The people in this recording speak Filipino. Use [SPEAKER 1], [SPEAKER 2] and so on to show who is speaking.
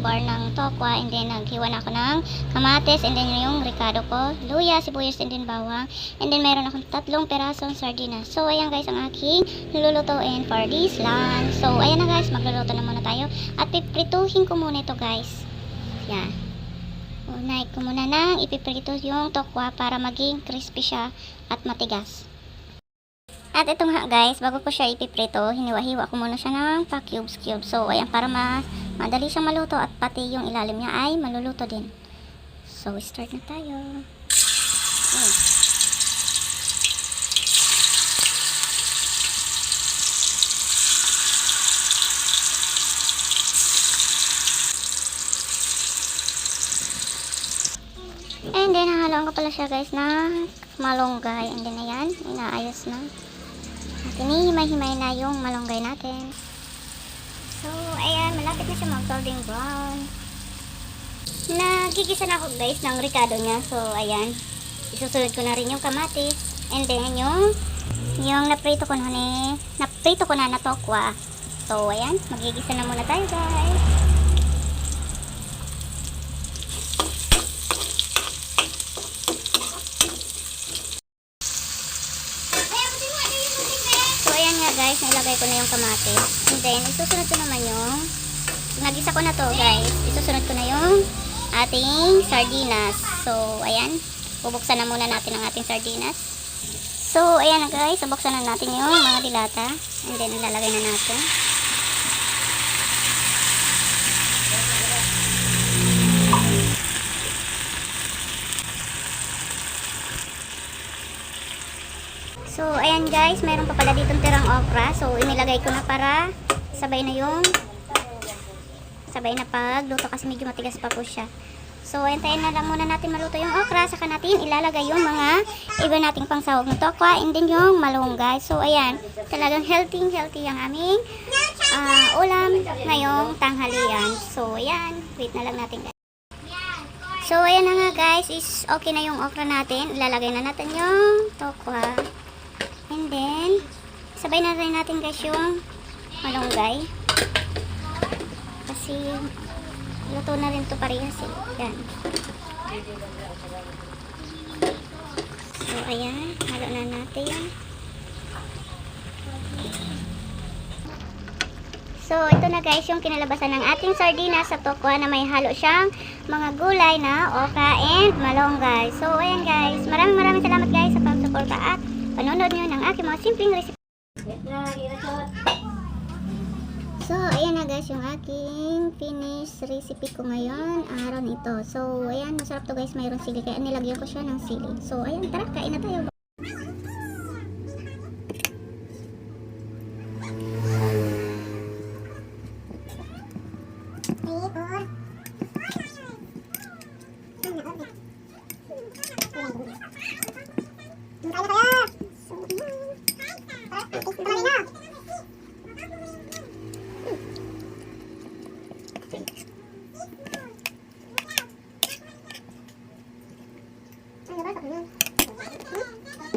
[SPEAKER 1] isang bar ng tokwa and then naghiwa na ako ng kamates and then yung ricado ko, luya, sibuyas and then bawang and then meron akong tatlong perasong sardinas. So ayan guys ang aking lulutuin for this lunch. So ayan na guys, magluluto na muna tayo at piprituhin ko muna ito guys. Yan. Unay ko muna nang ipiprito yung tokwa para maging crispy siya at matigas. At ito nga guys, bago ko siya ipiprito, hiniwa-hiwa ko muna siya ng pa-cubes-cubes. So, ayan, para mas madali siyang maluto at pati yung ilalim niya ay maluluto din. So, start na tayo. Okay. And then, hahaluan ko pala siya guys na malunggay. And then, ayan, inaayos na. Hinihimay-himay na yung malunggay natin. So, ayan, malapit na siya mag-golden brown. Nagigisa na ako guys ng ricado niya. So, ayan, isusunod ko na rin yung kamatis. And then, yung, yung naprito ko na ni, naprito ko na na tokwa. So, ayan, magigisa na muna tayo guys. So, ayan nga guys, nailagay ko na yung kamatis. And then, isusunod ko naman yung, nagisa ko na to guys, isusunod ko na yung ating sardinas. So, ayan, bubuksan na muna natin ang ating sardinas. So, ayan na guys, bubuksan na natin yung mga dilata. And then, ilalagay na natin. So, ayan guys, meron pa pala ditong tirang okra. So, inilagay ko na para sabay na yung sabay na pagluto kasi medyo matigas pa po siya. So, antayin na lang muna natin maluto yung okra. Saka natin ilalagay yung mga iba nating pangsahog na tokwa and then yung malunggay. So, ayan, talagang healthy, healthy ang aming ah, ulam ngayong tanghalian. So, ayan, wait na lang natin guys. So, ayan na nga guys, is okay na yung okra natin. Ilalagay na natin yung tokwa. And then, sabay na rin natin guys yung malunggay. Kasi, luto na rin to parehas eh. Yan. So, ayan. Halo na natin. So, ito na guys yung kinalabasan ng ating sardinas sa tokwa na may halo siyang mga gulay na okra and malunggay. So, ayan guys. Maraming maraming salamat guys sa pagsuporta at panonood nyo ng aking mga simpleng recipe. So, ayan na guys yung aking finished recipe ko ngayon, araw nito. So, ayan, masarap to guys, mayroon sili. Kaya nilagyan ko siya ng sili. So, ayan, tara, kain na tayo. Thank you. 那你把小朋嗯。